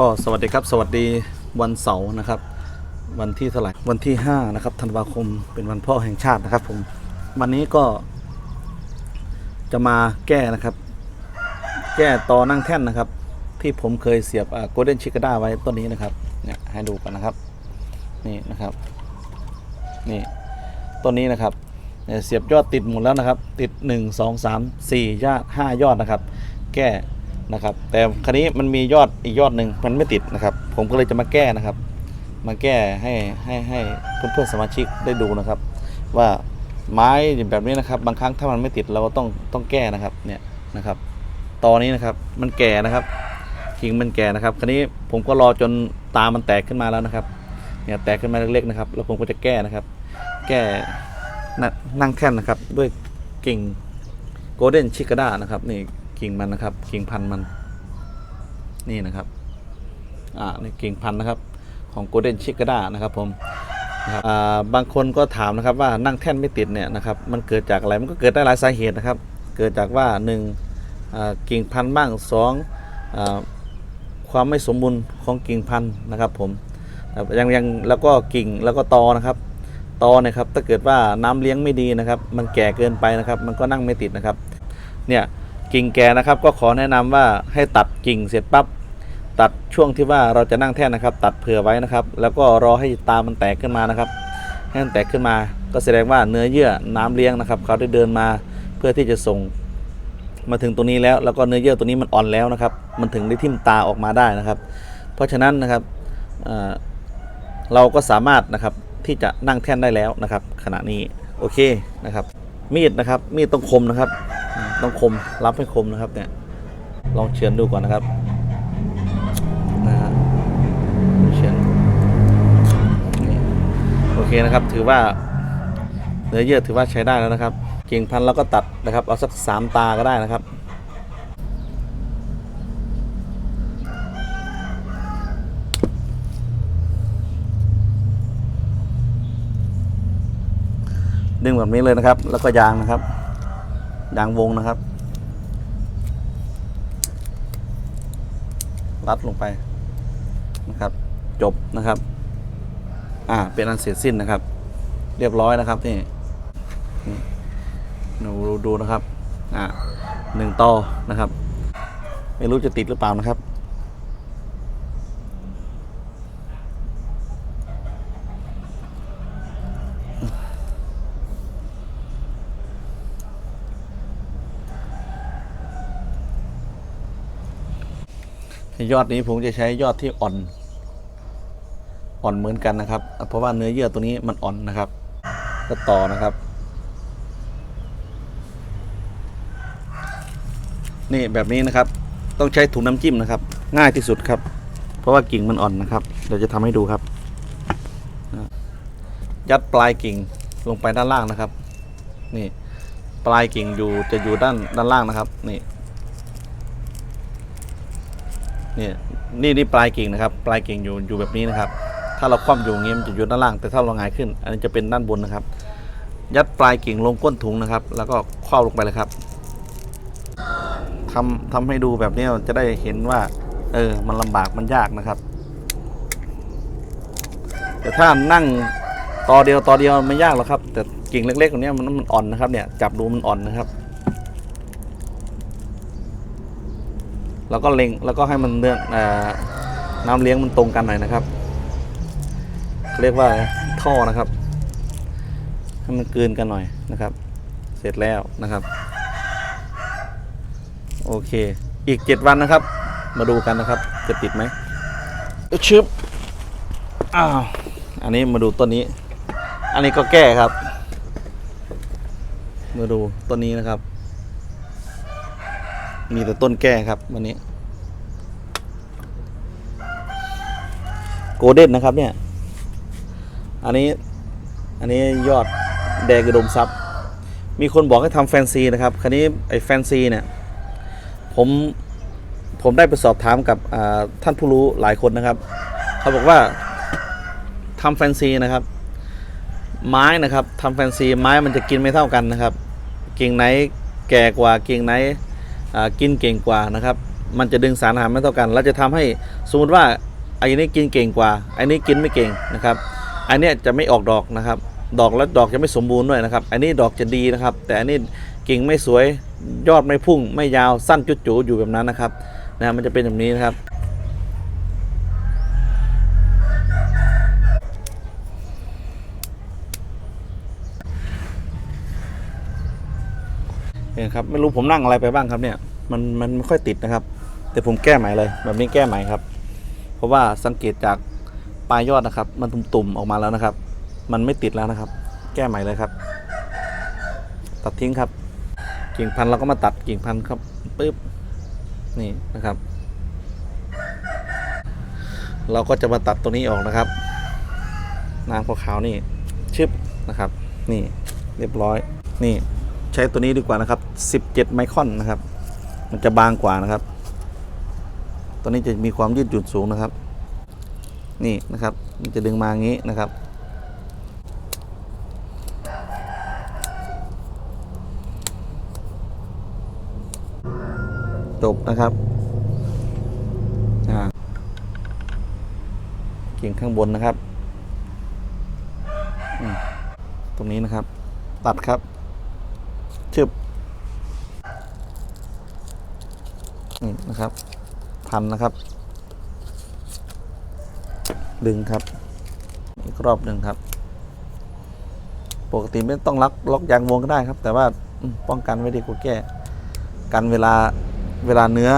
ก็สวัสดีครับ สวัสดีวันเสาร์นะครับ วันที่เท่าไหร่วันที่5นะครับธันวาคมเป็นวันพ่อแห่งชาตินะครับ ผมวันนี้ก็ จะมาแก้นะครับ แก้ต่อนั่งแท่นนะครับ ที่ผมเคยเสียบโกลเด้นชิคาด้าไว้ต้นนี้นะครับเนี่ยให้ดูกันนะครับ นี่นะครับ นี่ต้นนี้นะครับเนี่ยเสียบยอดติดหมดแล้วนะครับ ติด 1 2 3 4ยอด5ยอดนะครับ แก้ นะครับ แต่คราวนี้มันมียอดอีกยอดหนึ่งมันไม่ติดนะครับ ผมก็เลยจะมาแก้นะครับ มาแก้ให้ให้ให้เพื่อนๆสมาชิกได้ดูนะครับ ว่าไม้แบบนี้นะครับ บางครั้งถ้ามันไม่ติดเราก็ต้องต้องแก้นะครับเนี่ยนะครับตอนนี้นะครับมันแก่นะครับกิ่งมันแก่นะครับคราวนี้ผมก็รอจนตามันแตกขึ้นมาแล้วนะครับเนี่ยแตกขึ้นมาเล็กๆนะครับ แล้วผมก็จะแก้นะครับ แก้นั่งแท่นนะครับ ด้วยกิ่งโกลเด้นชิคาด้านะครับนี่ กิ่งมันนะครับ กิ่งพันธุ์มัน นี่นะครับ อ่านี่กิ่งพันธุ์นะครับ ของโกลเด้นชิคาด้านะครับผมนะครับอ่าบางคนก็ถามนะครับว่านั่งแท่นไม่ติดเนี่ยนะครับ มันเกิดจากอะไร มันก็เกิดได้หลายสาเหตุนะครับ เกิดจากว่าหนึ่งอ่ากิ่งพันธุ์บ้างสองอ่าความไม่สมบูรณ์ของกิ่งพันธุ์นะครับผมยังยังแล้วก็กิ่งแล้วก็ตอนะครับ ตอเนี่ยครับถ้าเกิดว่าน้ำเลี้ยงไม่ดีนะครับ มันแก่เกินไปนะครับ มันก็นั่งไม่ติดนะครับ เนี่ย กิ่งแก่นะครับ ก็ขอแนะนำว่าให้ตัดกิ่งเสร็จปั๊บตัดช่วงที่ว่าเราจะนั่งแท่นนะครับ ตัดเผื่อไว้นะครับ แล้วก็รอให้ตามันแตกขึ้นมานะครับให้มันแตกขึ้นมา ก็แสดงว่าเนื้อเยื่อน้ำเลี้ยงนะครับ เขาได้เดินมาเพื่อที่จะส่งมาถึงตรงนี้แล้ว แล้วก็เนื้อเยื่อตัวนี้มันอ่อนแล้วนะครับ มันถึงได้ทิ่มตาออกมาได้นะครับ เพราะฉะนั้นนะครับเราก็สามารถนะครับที่จะนั่งแท่นได้แล้วนะครับ ขณะนี้โอเคนะครับ มีดนะครับมีดต้องคมนะครับ ต้องคมรับให้คมนะครับเนี่ยลองเฉือนดูก่อนนะครับนะฮะเฉือนโอเคนะครับถือว่าเนื้อเยื่อถือว่าใช้ได้แล้วนะครับกิ่งพันธุ์เราก็ตัดนะครับเอาสักสามตาก็ได้นะครับดึงแบบนี้เลยนะครับ แล้วก็ยางนะครับ ดังวงนะครับ รัดลงไปนะครับ จบนะครับ อ่า เป็นอันเสร็จสิ้นนะครับ เรียบร้อยนะครับนี่นี่ดูดูนะครับ อ่าหนึ่งต่อนะครับ ไม่รู้จะติดหรือเปล่านะครับ ยอดนี้ผมจะใช้ยอดที่อ่อน อ่อนเหมือนกันนะครับ เพราะว่าเนื้อเยื่อตัวนี้มันอ่อนนะครับก็ต่อนะครับ นี่แบบนี้นะครับ ต้องใช้ถุงน้ำจิ้มนะครับ ง่ายที่สุดครับ เพราะว่ากิ่งมันอ่อนนะครับ เดี๋ยวจะทำให้ดูครับ ยัดปลายกิ่งลงไปด้านล่างนะครับ นี่ปลายกิ่งอยู่จะอยู่ด้านด้านล่างนะครับ นี่ นี่นี่นี่ปลายกิ่งนะครับ ปลายกิ่งอยู่อยู่แบบนี้นะครับ ถ้าเราคว่ำอยู่อย่างนี้มันจะอยู่ด้านล่าง แต่ถ้าเราหงายขึ้น อันนี้จะเป็นด้านบนนะครับ ยัดปลายกิ่งลงก้นถุงนะครับ แล้วก็คว้าลงไปเลยครับทำทำให้ดูแบบนี้จะได้เห็นว่า เออ มันลำบากมันยากนะครับ แต่ถ้านั่งต่อเดียวต่อเดียวไม่ยากหรอกครับ แต่กิ่งเล็กๆตรงนี้มันมันอ่อนนะครับเนี่ยจับดูมันอ่อนนะครับ แล้วก็เล็งแล้วก็ให้มันเนื้อเอ่อน้ำเลี้ยงมันตรงกันหน่อยนะครับ เรียกว่าอะไรท่อนะครับให้มันกลืนกันหน่อยนะครับ เสร็จแล้วนะครับ โอเค อีกเจ็ดวันนะครับ มาดูกันนะครับ จะติดไหมชึบอ้าวอันนี้มาดูต้นนี้ อันนี้ก็แก้ครับ มาดูต้นนี้นะครับ มีแต่ต้นแก้ครับวันนี้ โกลเด้นนะครับเนี่ย อันนี้ อันนี้ยอดแดงกระดมซับมีคนบอกให้ทำแฟนซีนะครับคราวนี้ไอ้แฟนซีเนี่ย ผม ผมได้ไปสอบถามกับท่านผู้รู้หลายคนนะครับ เขาบอกว่าทำแฟนซีนะครับ ไม้นะครับทำแฟนซีไม้มันจะกินไม่เท่ากันนะครับ กิ่งไหนแก่กว่ากิ่งไหน กินเก่งกว่านะครับ มันจะดึงสารอาหารไม่เท่ากัน แล้วจะทำให้สมมติว่าไอ้นี้กินเก่งกว่าไอ้นี้กินไม่เก่งนะครับอันเนี้ยจะไม่ออกดอกนะครับ ดอกแล้วดอกจะไม่สมบูรณ์ด้วยนะครับ อันนี้ดอกจะดีนะครับ แต่อันนี้กิ่งไม่สวยยอดไม่พุ่ง ไม่ยาวสั้นจุดจูอยู่แบบนั้นนะครับนะมันจะเป็นแบบนี้นะครับ ครับไม่รู้ผมนั่งอะไรไปบ้างครับเนี่ยมันมันไม่ค่อยติดนะครับ แต่ผมแก้ใหม่เลยแบบนี้แก้ใหม่ครับ เพราะว่าสังเกตจากปลายยอดนะครับ มันตุ่มๆออกมาแล้วนะครับ มันไม่ติดแล้วนะครับ แก้ใหม่เลยครับ ตัดทิ้งครับ กิ่งพันธุ์เราก็มาตัดกิ่งพันธุ์ครับปึ๊บนี่นะครับ เราก็จะมาตัดตัวนี้ออกนะครับนางขาวๆนี่ชึบนะครับ นี่เรียบร้อยนี่ ใช้ตัวนี้ดีกว่านะครับ 17 ไมครอนนะครับ มันจะบางกว่านะครับ ตัวนี้จะมีความยืดหยุ่นสูงนะครับ นี่นะครับ มันจะดึงมาอย่างนี้นะครับ จบนะครับอ่ากิ่งข้างบนนะครับ ตรงนี้นะครับ ตัดครับ ชึบ นี่นะครับพันนะครับ ดึงครับ อีกรอบหนึ่งครับ ปกติไม่ต้องล็อกล็อกยางวงก็ได้ครับ แต่ว่าป้องกันไว้ดีกว่าแก้ กันเวลาเวลาเนื้อ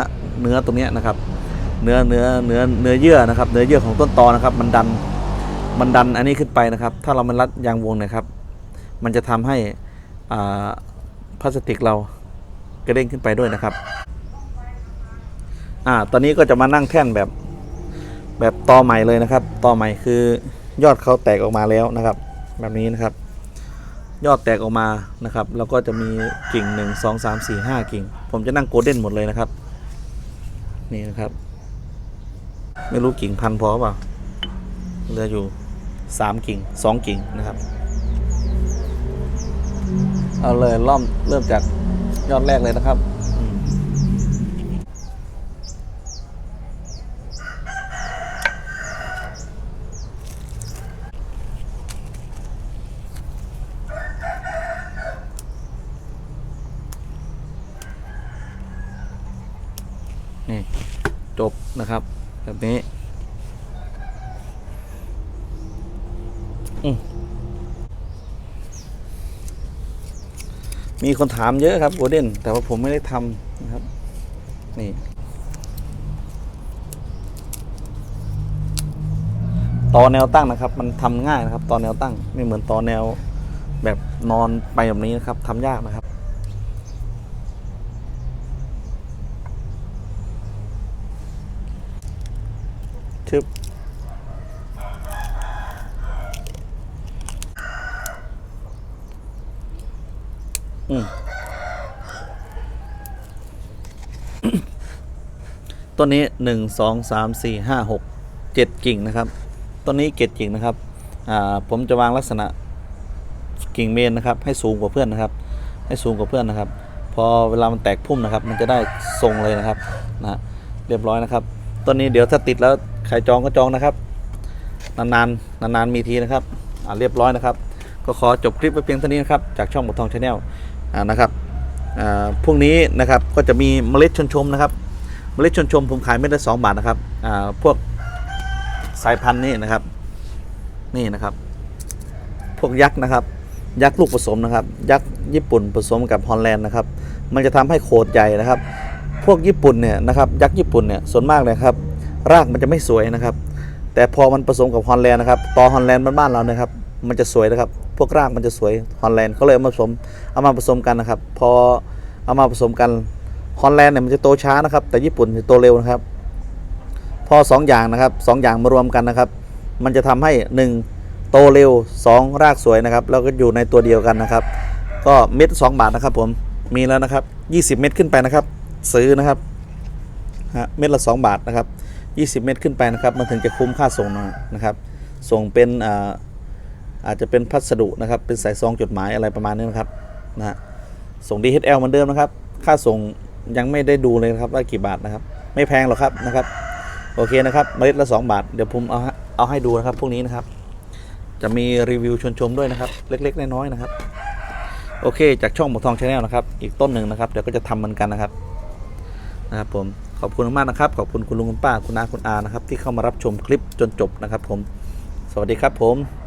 เนื้อตรงนี้นะครับ เนื้อเนื้อเนื้อเนื้อเยื่อนะครับ เนื้อเยื่อของต้นตอนะครับ มันดันมันดันอันนี้ขึ้นไปนะครับ ถ้าเรามันรัดยางวงนะครับ มันจะทำให้พลาสติกเรากระเด้งขึ้นไปด้วยนะครับ อ่า ตอนนี้ก็จะมานั่งแท่นแบบ แบบตอใหม่เลยนะครับตอใหม่คือยอดเขาแตกออกมาแล้วนะครับ แบบนี้นะครับ ยอดแตกออกมานะครับ แล้วก็จะมีกิ่งหนึ่งสองสามสี่ห้ากิ่ง ผมจะนั่งโกลเด้นหมดเลยนะครับ นี่นะครับ ไม่รู้กิ่งพันพอเปล่าเหลืออยู่สามกิ่งสองกิ่งนะครับเอาเลยล่อมเริ่มจากยอดแรกเลยนะครับอืมนี่ จบนะครับ แบบนี้อืมมีคนถามเยอะครับโกลเด้นแต่ว่าผมไม่ได้ทำนะครับ นี่ ต่อแนวตั้งนะครับ มันทำง่ายนะครับ ต่อแนวตั้งไม่เหมือนต่อแนวแบบนอนไปแบบนี้นะครับทำยากนะครับ ชึบอืมต้นนี้หนึ่งสองสามสี่ห้าหกเจ็ดกิ่งนะครับต้นนี้เจ็ดกิ่งนะครับผมจะวางลักษณะกิ่งเมนนะครับ ให้สูงกว่าเพื่อนนะครับ ให้สูงกว่าเพื่อนนะครับ พอเวลามันแตกพุ่มนะครับ มันจะได้ทรงเลยนะครับนะเรียบร้อยนะครับต้นนี้เดี๋ยวถ้าติดแล้ว ใครจองก็จองนะครับ นานๆนานๆมีทีนะครับอ่าเรียบร้อยนะครับ ก็ขอจบคลิปไว้เพียงเท่านี้นะครับจากช่องบททองชาแนลอ่านะครับอ่าพรุ่งนี้นะครับก็จะมีเมล็ดชนชมนะครับ เมล็ดชนชมผมขายไม่ได้สองบาทนะครับอ่าพวกสายพันธุ์นี่นะครับ นี่นะครับ พวกยักษ์นะครับ ยักษ์ลูกผสมนะครับ ยักษ์ญี่ปุ่นผสมกับฮอลแลนด์นะครับ มันจะทำให้โขดใหญ่นะครับ พวกญี่ปุ่นเนี่ยนะครับ ยักษ์ญี่ปุ่นเนี่ยส่วนมากเลยครับ รากมันจะไม่สวยนะครับ แต่พอมันผสมกับฮอลแลนด์นะครับตอฮอลแลนด์บ้านๆเราเนี่ยครับ มันจะสวยนะครับ พวกรากมันจะสวยฮอลแลนด์เขาเลยเอามาผสมเอามาผสมกันนะครับ พอเอามาผสมกันฮอลแลนด์เนี่ยมันจะโตช้านะครับ แต่ญี่ปุ่นจะโตเร็วนะครับ พอสองอย่างนะครับสองอย่างมารวมกันนะครับ มันจะทำให้หนึ่งโตเร็วสองรากสวยนะครับ แล้วก็อยู่ในตัวเดียวกันนะครับ ก็เม็ดสองบาทนะครับ ผมมีแล้วนะครับยี่สิบเม็ดขึ้นไปนะครับ ซื้อนะครับฮะเม็ดละสองบาทนะครับ 20 เมตรขึ้นไปนะครับ มันถึงจะคุ้มค่าส่งนะครับ ส่งเป็นอาอาจจะเป็นพัสดุนะครับ เป็นสายซองจดหมายอะไรประมาณนี้นะครับนะส่ง DHL เหมือนเดิมนะครับ ค่าส่งยังไม่ได้ดูเลยนะครับว่ากี่บาทนะครับ ไม่แพงหรอกครับนะครับ โอเคนะครับเมล็ดละ 2 บาท เดี๋ยวผมเอาเอาให้ดูนะครับพวกนี้นะครับ จะมีรีวิวชวนชมด้วยนะครับ เล็ก ๆ น้อยๆนะครับ โอเค จากช่องหมวกทองชาแนลนะครับ อีกต้นหนึ่งนะครับ เดี๋ยวก็จะทำเหมือนกันนะครับนะครับผม ขอบคุณมากนะครับ ขอบคุณคุณลุงคุณป้าคุณอาคุณอานะครับ ที่เข้ามารับชมคลิปจนจบนะครับผม สวัสดีครับผม